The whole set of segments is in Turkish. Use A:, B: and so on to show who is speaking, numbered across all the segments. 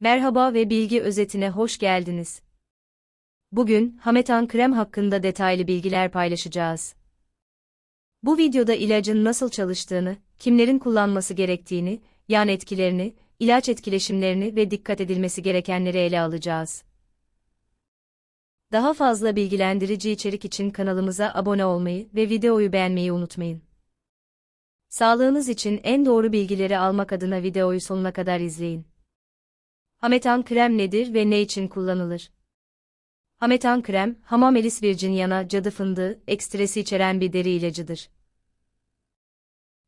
A: Merhaba ve bilgi özetine hoş geldiniz. Bugün Hametan krem hakkında detaylı bilgiler paylaşacağız. Bu videoda ilacın nasıl çalıştığını, kimlerin kullanması gerektiğini, yan etkilerini, ilaç etkileşimlerini ve dikkat edilmesi gerekenleri ele alacağız. Daha fazla bilgilendirici içerik için kanalımıza abone olmayı ve videoyu beğenmeyi unutmayın. Sağlığınız için en doğru bilgileri almak adına videoyu sonuna kadar izleyin. Hametan krem nedir ve ne için kullanılır? Hametan krem, Hamamelis virginiana cadı fındığı ekstresi içeren bir deri ilacıdır.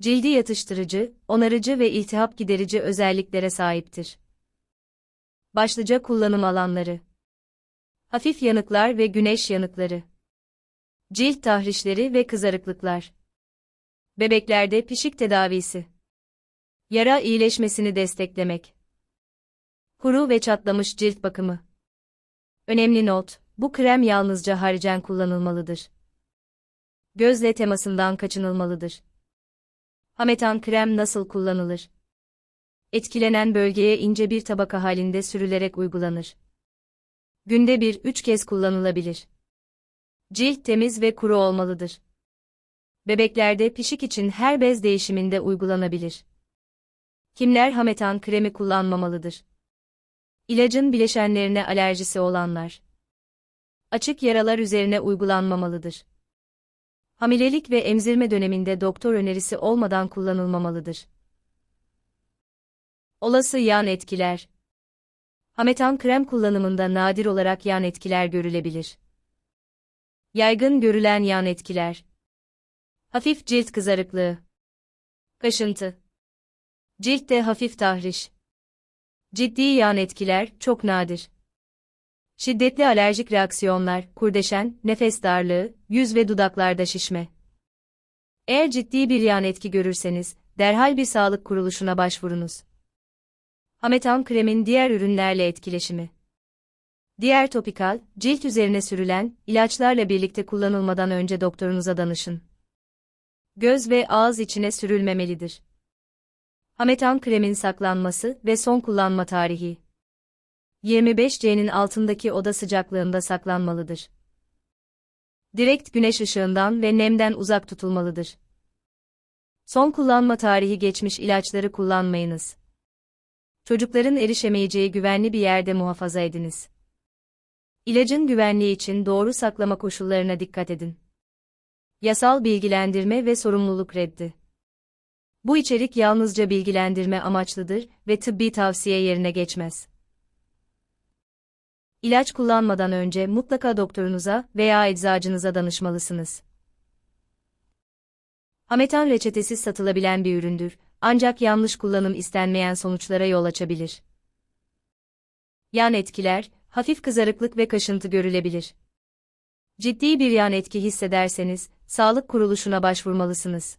A: Cildi yatıştırıcı, onarıcı ve iltihap giderici özelliklere sahiptir. Başlıca kullanım alanları Hafif yanıklar ve güneş yanıkları Cilt tahrişleri ve kızarıklıklar Bebeklerde pişik tedavisi Yara iyileşmesini desteklemek Kuru ve çatlamış cilt bakımı. Önemli not, bu krem yalnızca haricen kullanılmalıdır. Gözle temasından kaçınılmalıdır. Hametan krem nasıl kullanılır? Etkilenen bölgeye ince bir tabaka halinde sürülerek uygulanır. Günde bir üç kez kullanılabilir. Cilt temiz ve kuru olmalıdır. Bebeklerde pişik için her bez değişiminde uygulanabilir. Kimler hametan kremi kullanmamalıdır? İlacın bileşenlerine alerjisi olanlar. Açık yaralar üzerine uygulanmamalıdır. Hamilelik ve emzirme döneminde doktor önerisi olmadan kullanılmamalıdır. Olası yan etkiler. Hametan krem kullanımında nadir olarak yan etkiler görülebilir. Yaygın görülen yan etkiler. Hafif cilt kızarıklığı. Kaşıntı. Ciltte hafif tahriş. Ciddi yan etkiler çok nadir. Şiddetli alerjik reaksiyonlar, kurdeşen, nefes darlığı, yüz ve dudaklarda şişme. Eğer ciddi bir yan etki görürseniz, derhal bir sağlık kuruluşuna başvurunuz. Hametan kremin diğer ürünlerle etkileşimi. Diğer topikal, cilt üzerine sürülen, ilaçlarla birlikte kullanılmadan önce doktorunuza danışın. Göz ve ağız içine sürülmemelidir. Hametan kremin saklanması ve son kullanma tarihi. 25C'nin altındaki oda sıcaklığında saklanmalıdır. Direkt güneş ışığından ve nemden uzak tutulmalıdır. Son kullanma tarihi geçmiş ilaçları kullanmayınız. Çocukların erişemeyeceği güvenli bir yerde muhafaza ediniz. İlacın güvenliği için doğru saklama koşullarına dikkat edin. Yasal bilgilendirme ve sorumluluk reddi. Bu içerik yalnızca bilgilendirme amaçlıdır ve tıbbi tavsiye yerine geçmez. İlaç kullanmadan önce mutlaka doktorunuza veya eczacınıza danışmalısınız. Hametan reçetesiz satılabilen bir üründür, ancak yanlış kullanım istenmeyen sonuçlara yol açabilir. Yan etkiler, hafif kızarıklık ve kaşıntı görülebilir. Ciddi bir yan etki hissederseniz, sağlık kuruluşuna başvurmalısınız.